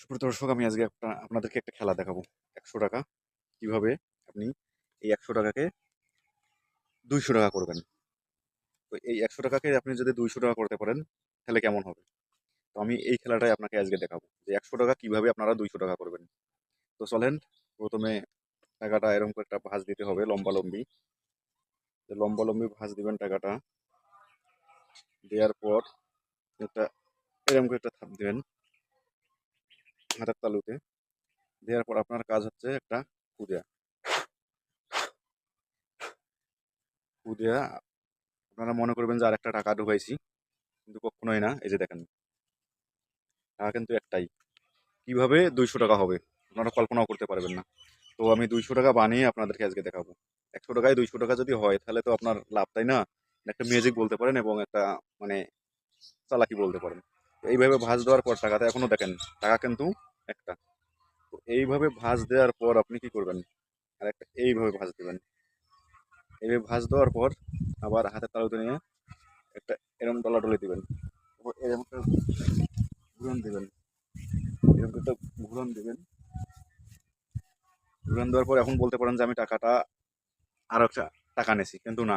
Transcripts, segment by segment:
সুপ্রিয় দর্শক, আমি আজকে একটা, আপনাদেরকে একটা খেলা দেখাবো। একশো টাকা। কীভাবে আপনি এই একশো টাকাকে দুইশো টাকা করবেন? তো এই একশো টাকাকে আপনি যদি দুইশো টাকা করতে পারেন, তাহলে কেমন হবে? তো আমি এই খেলাটাই আপনাকে আজকে দেখাবো। যে একশো টাকা কীভাবে আপনারা দুইশো টাকা করবেন? তো চলেন, প্রথমে টাকাটা এরকম করে একটা ভাঁজ দিতে হবে লম্বা লম্বি লম্বা লম্বি ভাঁজ দিবেন টাকাটা। দেওয়ার পর একটা এরকম করে একটা থাপ দিবেন। হাতের তালুতে। দেওয়ার পর আপনার কাজ হচ্ছে একটা ফু দেওয়া আপনারা মনে করবেন যে আর একটা টাকা ঢুকাইছি, কিন্তু কখনোই না, এই যে দেখেন। টাকা কিন্তু একটাই। কীভাবে? দুইশো টাকা হবে। আপনারা কল্পনাও করতে পারবেন না। তো আমি দুইশো টাকা বানিয়ে আপনাদেরকে আজকে দেখাবো। একশো টাকায় দুইশো টাকা যদি হয়, তাহলে তো আপনার লাভ, তাই না? একটা ম্যাজিক বলতে পারেন এবং একটা মানে চালাকি বলতে পারেন। এইভাবে ভাঁজ দেওয়ার পর টাকাটা এখনও দেখেন, টাকা কিন্তু একটা। তো এইভাবে ভাঁজ দেওয়ার পর আপনি কি করবেন? আর একটা এইভাবে ভাঁজ দেবেন। এইভাবে ভাঁজ দেওয়ার পর আবার হাতের তালুতে নিয়ে একটা এরম ডলাডলি দিবেন। তারপর এরম একটা ঘুরন দিবেন। এরকম একটা ঘুরন দেবেন। ঘুরন দেওয়ার পর এখন বলতে পারেন যে আমি টাকাটা আরও একটা টাকা নেছি কিন্তু না,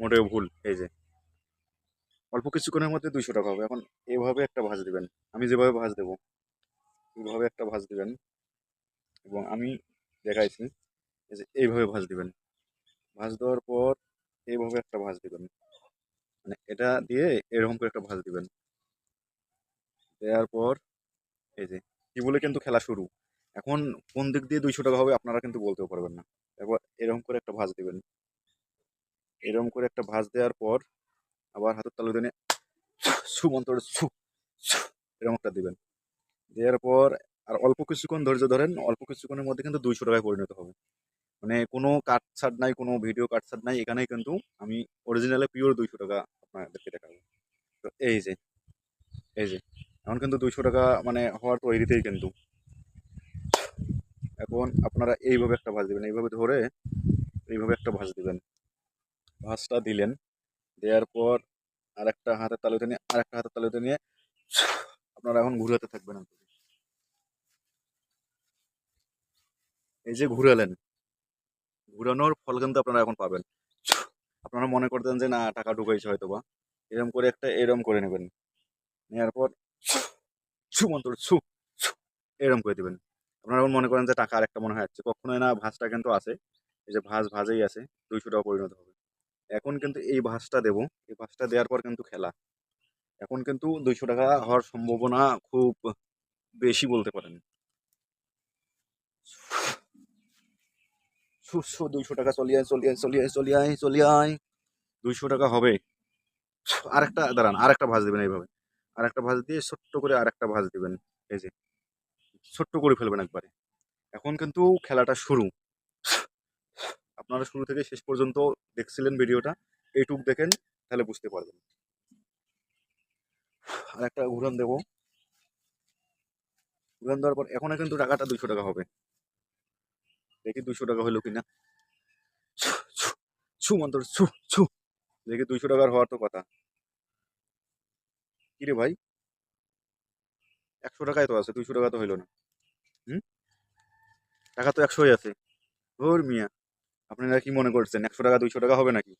মোটেও ভুল। এই যে, অল্প কিছুক্ষণের মধ্যে দুইশো টাকা হবে। এখন এভাবে একটা ভাঁজ দেবেন। আমি যেভাবে ভাঁজ দেবো এইভাবে একটা ভাঁজ দিবেন। এবং আমি দেখাইছি এই যে এইভাবে ভাঁজ দিবেন। ভাঁজ দেওয়ার পর এইভাবে একটা ভাঁজ দিবেন। মানে এটা দিয়ে এরকম করে একটা ভাঁজ দিবেন। দেওয়ার পর এই যে কি বলে কিন্তু খেলা শুরু। এখন কোন দিক দিয়ে দুইশো টাকা হবে আপনারা কিন্তু বলতেও পারবেন না। এরপর এরকম করে একটা ভাঁজ দিবেন। এরকম করে একটা ভাঁজ দেওয়ার পর আবার হাতের তালু দিয়ে সু মন্ত্র সু সু এরকম একটা দিবেন। দেওয়ার পর আর অল্প কিছুক্ষণ ধৈর্য ধরেন, অল্প কিছুক্ষণের মধ্যে কিন্তু দুইশো টাকায় পরিণত হবে। মানে কোনো কাটছাট নাই, কোনো ভিডিও কাটছাট নাই, এখানেই কিন্তু আমি অরিজিনালে পিওর দুইশো টাকা আপনাদেরকে দেখাবো। তো এই যে এই যে, এখন কিন্তু দুইশো টাকা মানে হওয়ার তৈরিতেই কিন্তু। এখন আপনারা এইভাবে একটা ভাঁজ দেবেন, এইভাবে ধরে এইভাবে একটা ভাঁজ দেবেন। ভাঁজটা দিলেন, দেওয়ার পর আরেকটা হাতের তালুতে নিয়ে, আরেকটা হাতের তালুতে নিয়ে আপনারা এখন ঘুরাতে থাকবেন এই যে ঘুরালেন, ঘুরানোর ফল কিন্তু আপনারা এখন পাবেন। আপনারা মনে করতেন যে, না, টাকা ঢুকাইছে হয়তো বা এরকম করে একটা, এরম করে নেবেন। নেওয়ার পর ছু মন্ত্র, ছু এরম করে দেবেন। আপনারা এখন মনে করেন যে, টাকা আরেকটা মনে হয় যাচ্ছে কখনোই না, ভাঁজটা কিন্তু আছে। এই যে ভাঁজ ভাজেই আছে, দুইশো টাকা পরিণত হবে। এখন কিন্তু এই ভাঁজটা দেবো। এই ভাঁজটা দেওয়ার পর কিন্তু খেলা। এখন কিন্তু দুইশো টাকা হওয়ার সম্ভাবনা খুব বেশি বলতে পারেন। দুইশো টাকা চলিয়ে চলিয়ে চলিয়ে চলিয়ে চলিয়ে দুইশো টাকা হবে। আরেকটা, দাঁড়ান, আরেকটা ভাঁজ দিবেন এইভাবে। আরেকটা ভাঁজ দিয়ে ছোট্ট করে আরেকটা ভাঁজ দিবেন। এই যে, ছোট্ট করে ফেলবেন একবারে। এখন কিন্তু খেলাটা শুরু। আপনারা শুরু থেকে শেষ পর্যন্ত দেখছিলেন ভিডিওটা। এইটুক দেখেন, তাহলে বুঝতে পারবেন। আর একটা ঘুরান দেবো। ঘুরান দেওয়ার পর এখন কিন্তু টাকাটা দুইশো টাকা হবে। দেখি দুইশো টাকা হলো কিনা। ছু মন্ত্র, ছু ছু। দেখি দুইশো টাকার হওয়ার তো কথা। কিরে ভাই? একশো টাকায় তো আছে, দুইশো টাকা তো হইল না। হুম? টাকা তো একশোই আছে। ওর মিয়া আপনারা কি মনে করছেন? একশো টাকা, দুইশো টাকা হবে নাকি?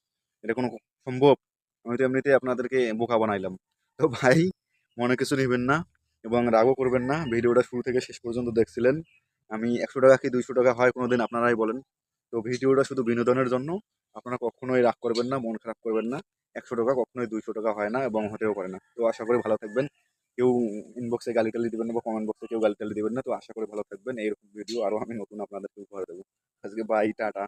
এটা কোনো সম্ভব? আমি তো এমনিতে আপনাদেরকে বোকা বানাইলাম। তো ভাই, মনে কিছু নেবেন না এবং রাগও করবেন না। ভিডিওটা শুরু থেকে শেষ পর্যন্ত দেখছিলেন। আমি একশো টাকা কি দুইশো টাকা হয় কোনো দিন আপনারাই বলেন। তো ভিডিওটা শুধু বিনোদনের জন্য। আপনারা কখনোই রাগ করবেন না, মন খারাপ করবেন না। একশো টাকা কখনোই দুইশো টাকা হয় না এবং হতেও পারে না। তো আশা করি ভালো থাকবেন। কেউ ইনবক্সে গালি টালি দিবেন না বা কমেন্ট বক্সে কেউ গালি টালি দিবেন না। তো আশা করি ভালো থাকবেন। এইরকম ভিডিও আরও আমি নতুন আপনাদেরকে উপহার দেবো। আজকে বাই টাটা।